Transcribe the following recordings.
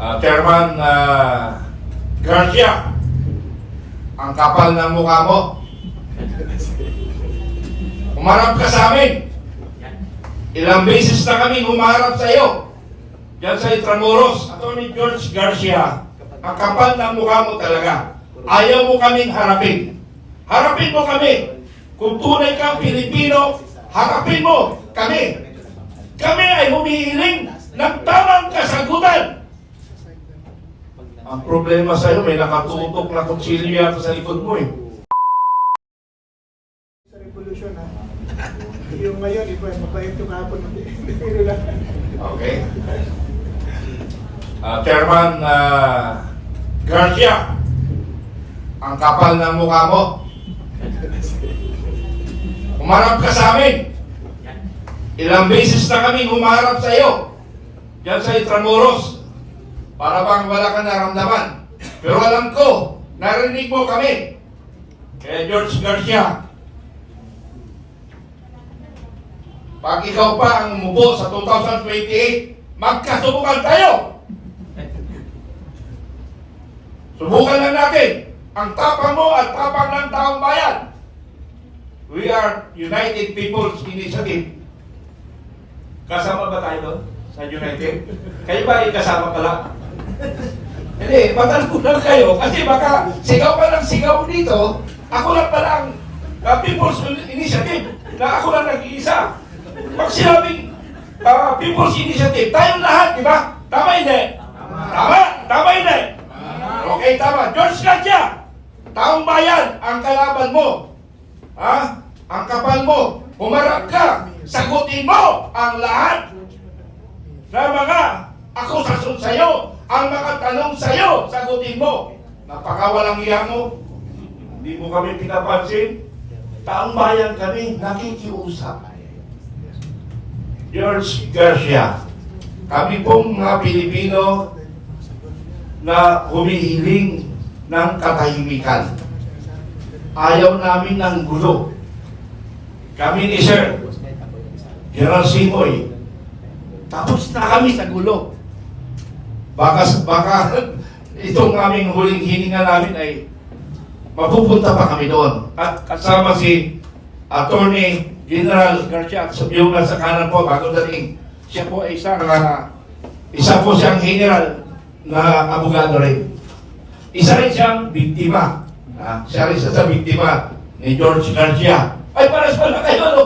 Ah, Chairman ah, Garcia, ang kapal ng mukha mo. Umarap ka sa amin. Ilang beses na kami humarap sa iyo. Diyan sa Intramuros, Attorney George Garcia, ang kapal ng mukha mo talaga. Ayaw mo kaming harapin. Harapin mo kami. Kung tunay kang Pilipino, harapin mo kami. Kami ay humihiling ng tamang kasagutan. Ang problema sa iyo, may nakatutok na kutsilyo yata sa likod mo eh. sa revolution ha. Yung ngayon, iba, mabait yung hapon. Okay. Ah, Chairman ah, Garcia, ang kapal ng mukha mo. Umarap ka sa amin. Ilang beses na kami humarap sa iyo. Diyan sa Intramuros. Para bang wala kang naramdaman. Pero alam ko, narinig mo kami. Kaya George Garcia, pag ikaw pa ang umubo sa 2028, magkasubukan tayo. Subukan lang natin ang tapang mo at tapang ng taong bayan. We are United People's Initiative. Kasama ba tayo doon sa United? Kayo ba ay kasama pala? Hindi, matanong lang kayo kasi baka sigaw pa ng sigaw dito, ako lang pala uh, People's Initiative na ako lang nag-iisa. Pag sinabing uh, People's Initiative, tayong lahat, di ba? Tama hindi? Tama? Tama hindi? Okay, tama. George Garcia, taong bayan ang kalaban mo. Ha? Ang kapal mo. Humarap ka. Sagutin mo ang lahat na mga akusasyon sa'yo. Ang mga tanong sa'yo, sagutin mo. Napakawalang iya mo. Hindi mo kami pinapansin. Taong bayan kami, nakikiusap. George Garcia, kami pong mga Pilipino na humihiling ng katahimikan. Ayaw namin ng gulo. Kami ni Sir, General Simoy, tapos na kami sa gulo. Baka, baka itong aming huling hininga namin ay mapupunta pa kami doon. At kasama si Attorney General Garcia, yung nasa kanan po, bago dating, siya po ay isang, uh, isa po siyang general na abogado rin. Isa rin siyang biktima. Ah, siya rin siya sa biktima ni George Garcia. Ay, paras pala kayo, ano?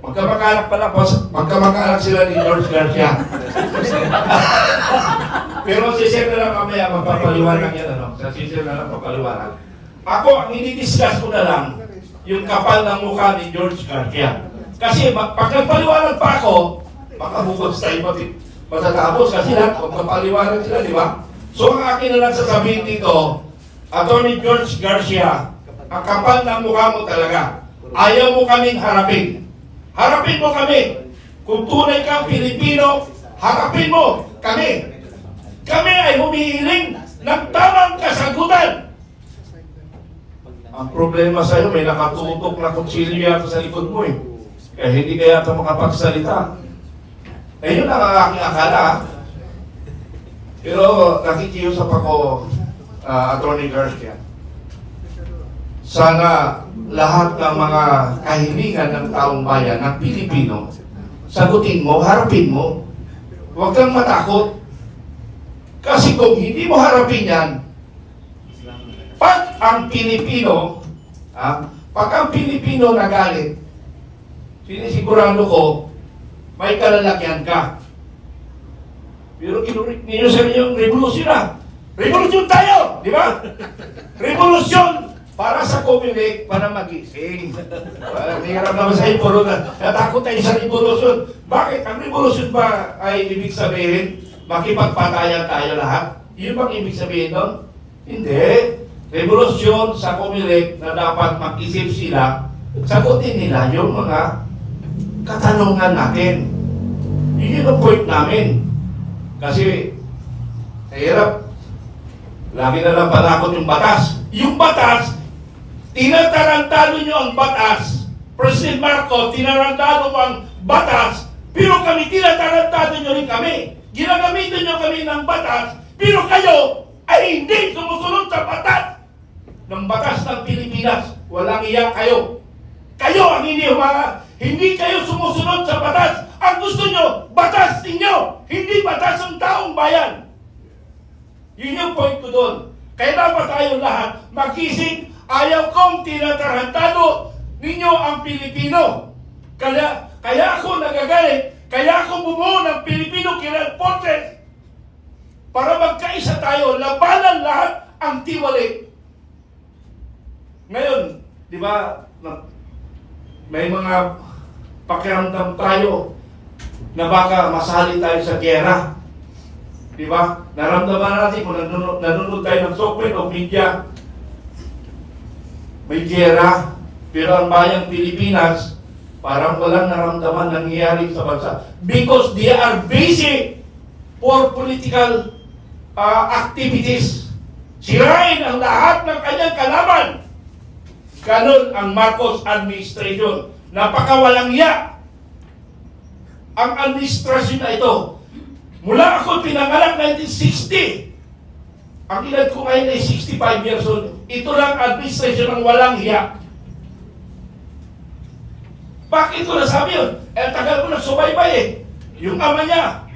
Magkamag-anak pala po, magkamag-anak sila ni George Garcia. Pero si Sir na lang mamaya magpapaliwanag yan, ano? Sa si na lang papaliwanag. Ako, ang ini-discuss ko na lang, yung kapal ng mukha ni George Garcia. Kasi pag nagpaliwanag pa ako, baka bukod sa iba matatapos kasi lahat magpapaliwanag sila, di ba? So ang akin na lang sasabihin dito, Attorney George Garcia, ang kapal ng mukha mo talaga. Ayaw mo kaming harapin. Harapin mo kami. Kung tunay kang Pilipino, harapin mo kami. Kami ay humihiling ng tamang kasagutan. Ang problema sa iyo, may nakatutok na kutsilyo yata sa likod mo eh. Kaya hindi kaya ito makapagsalita. Eh ang aking akala. Pero nakikiusap ako, uh, Attorney Garcia. Sana lahat ng mga kahilingan ng taong bayan, ng Pilipino, sagutin mo, harapin mo. Huwag kang matakot. Kasi kung hindi mo harapin yan, pag ang Pilipino, ha, pag ang Pilipino nagalit, sinisigurado ko, may kalalakyan ka. Pero kinurik ninyo sa inyong revolusyon na. Revolusyon tayo! Di ba? Revolusyon para sa Comelec para magising. Parang hirap naman sa na natakot tayo sa revolusyon. Bakit? Ang revolusyon ba ay ibig sabihin makipagpatayan tayo lahat? Yun bang ibig sabihin doon? Hindi. Revolusyon sa Comelec na dapat mag-isip sila, sagutin nila yung mga katanungan natin. Yun yung point namin. Kasi, hirap. Lagi na lang patakot yung batas. Yung batas, tinatarantado nyo ang batas. President Marcos, tinarantado mo ang batas, pero kami tinatarantado nyo rin kami. Ginagamitan nyo kami ng batas Pero kayo ay hindi sumusunod sa batas ng batas ng Pilipinas. Walang iya kayo. Kayo ang humanga. Hindi kayo sumusunod sa batas. Ang gusto nyo, batas ninyo. Hindi batas ng taong bayan. Yun yung point ko doon. Kaya dapat tayo lahat magising. Ayaw kong tinatarantado ninyo ang Pilipino. Kaya, kaya ako nagagalit. Kaya ako bumuo ng Filipino Kiral Forces para magkaisa tayo, labanan lahat ang tiwali. Ngayon, di ba, may mga pakiramdam tayo na baka masali tayo sa gera. Di ba? Naramdaman natin kung nanonood, nanonood tayo ng software o media. May gera. Pero ang bayang Pilipinas, parang walang naramdaman nangyayari sa bansa. Because they are busy for political uh, activities. Sirain ang lahat ng kanyang kalaban. Ganon ang Marcos administration. Napakawalang iya. Ang administrasyon na ito, mula ako pinanganak 1960, ang edad ko ngayon ay 65 years old. Ito lang administration ng walang hiya. Bakit ko nasabi yun? Eh, tagal ko nagsubaybay eh. Yung ama niya,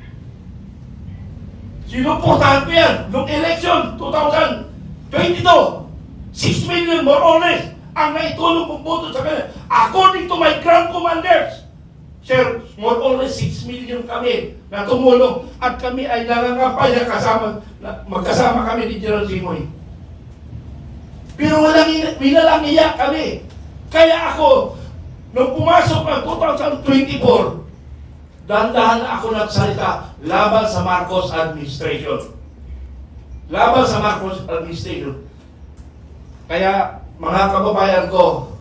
sinuportahan ko yan. Noong election, 2022, 6 million more or less ang naitulong kong boto sa kanya. According to my grand commanders, Sir, more or less 6 million kami na tumulong at kami ay nangangampay na kasama, magkasama kami ni General Simoy. Pero walang ina- winalang iyak kami. Kaya ako, nung pumasok ng 2024, dahan-dahan na ako nagsalita laban sa Marcos administration. Laban sa Marcos administration. Kaya, mga kababayan ko,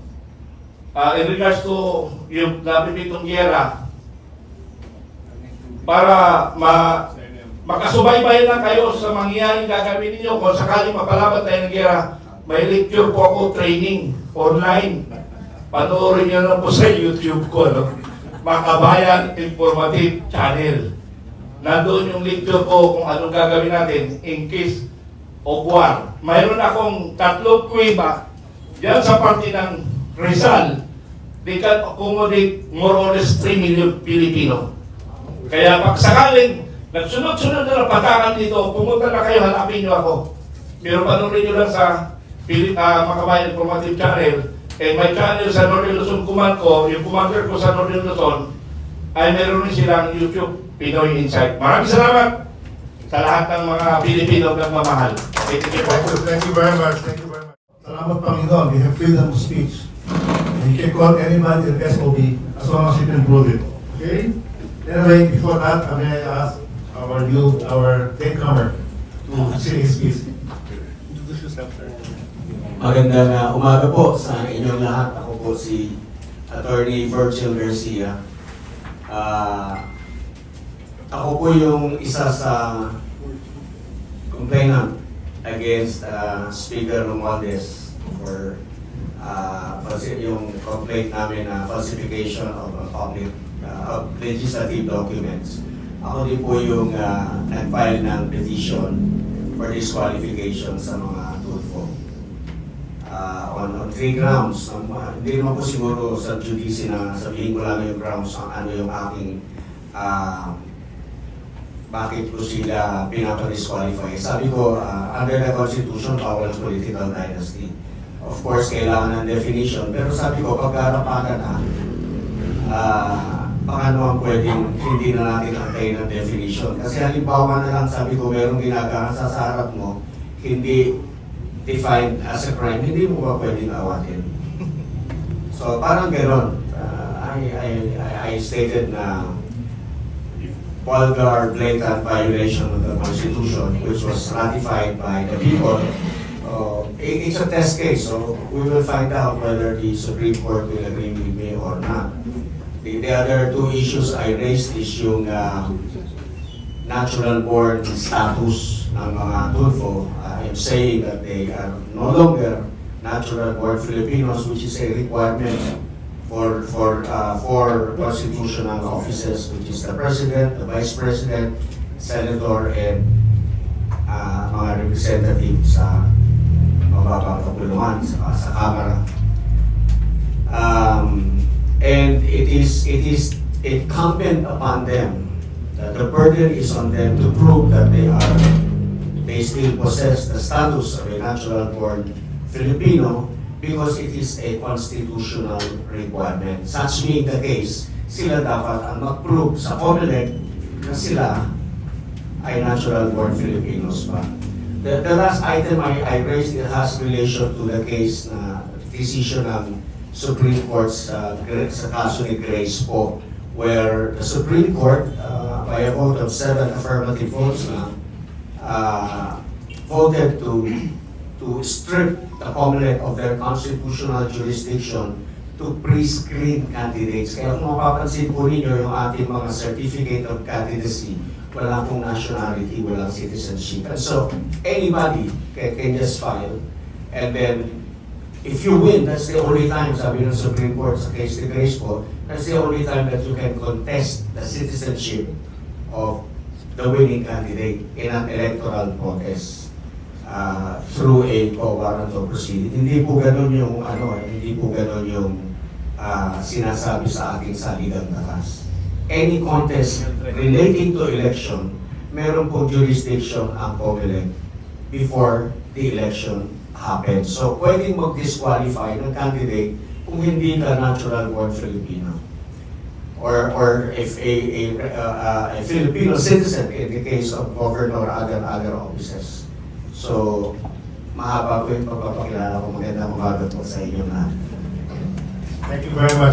ah, in regards to yung nabibitong gera, para ma makasubaybay lang kayo sa mangyayaring gagawin ninyo kung sakaling mapalaban tayo ng gera, may lecture po ako training online. Panoorin niyo na po sa YouTube ko, no? Makabayan Informative Channel. Nandoon yung lecture ko kung anong gagawin natin in case of war. Mayroon akong tatlong kuweba diyan sa parte ng Rizal. They can accommodate more or less 3 million Pilipino. Kaya pag sakaling nagsunod-sunod na napatakan dito, pumunta na kayo, hanapin niyo ako. Pero panoorin niyo lang sa Pili- ah, Makabayan Informative Channel. Eh, may channel sa Northern Luzon Command yung commander ko sa Northern Luzon, ay meron rin silang YouTube, Pinoy Insight. Maraming salamat sa lahat ng mga Pilipino you po. Thank you, thank you very much, thank you very much. Salamat Panginoon, we have freedom of speech. And you can call anybody an SOB as long as you can prove it, okay? Anyway, before that, I ask our new, our latecomer to say his piece. Magandang uh, umaga po sa inyong lahat. Ako po si Attorney Virgil Garcia. Ah, ako po yung isa sa complainant against uh, Speaker Romualdez for uh, yung complaint namin na falsification of uh, public uh, of legislative documents. Ako din po yung uh, nag-file ng petition for disqualification sa mga uh, on, on three grounds. Um, hindi naman po siguro sa judice na sabihin ko lang yung grounds ang ano yung aking uh, bakit ko sila pinapa-disqualify. Sabi ko, uh, under the Constitution, bawal ang political dynasty. Of course, kailangan ng definition. Pero sabi ko, pag harapakan na, uh, paano ang pwedeng hindi na natin antayin ng definition? Kasi halimbawa na lang, sabi ko, merong ginagawa sa sarap mo, hindi defined as a crime, hindi mo ba pwedeng awatin? So parang gano'n. Uh, I, I, I- stated na vulgar, blatant violation of the Constitution, which was ratified by the people. Uh, it- it's a test case, so we will find out whether the Supreme Court will agree with me or not. The, the other two issues I raised is yung uh, natural born status ng mga Tulfo. Am saying that they are no longer natural born Filipinos, which is a requirement for for uh, for constitutional offices, which is the president, the vice president, senator, and ah, mga representative sa mababang sa, sa Kamara. Um, and it is it is incumbent upon them that the burden is on them to prove that they are they still possess the status of a natural born Filipino because it is a constitutional requirement. Such being the case, sila dapat ang mag-prove sa COMELEC na sila ay natural born Filipinos ba. The, the last item I, I raised, it has relation to the case na decision ng Supreme Court sa, sa kaso ni Grace po, where the Supreme Court, uh, by a vote of seven affirmative votes na, uh, voted to to strip the COMELEC of their constitutional jurisdiction to pre-screen candidates. Kaya kung mapapansin po ninyo yung ating mga certificate of candidacy, wala pong nationality, walang citizenship. And so, anybody can, can just file. And then, if you win, that's the only time, sabi ng Supreme Court sa case ni Grace po, that's the only time that you can contest the citizenship of the winning candidate in an electoral protest uh, through a co-warrant of proceeding. Hindi po ganun yung ano, hindi po ganun yung ah, sinasabi sa ating saligang batas. Any contest relating to election, meron pong jurisdiction ang COMELEC before the election happens. So, pwedeng mag-disqualify ng candidate kung hindi ka natural born Filipino. Or, or if a, a, uh, uh, a Filipino citizen in the case of governor or other, other offices. So, mahaba po yung pagpapakilala ko. Magandang umaga po sa inyo na. Thank you very much.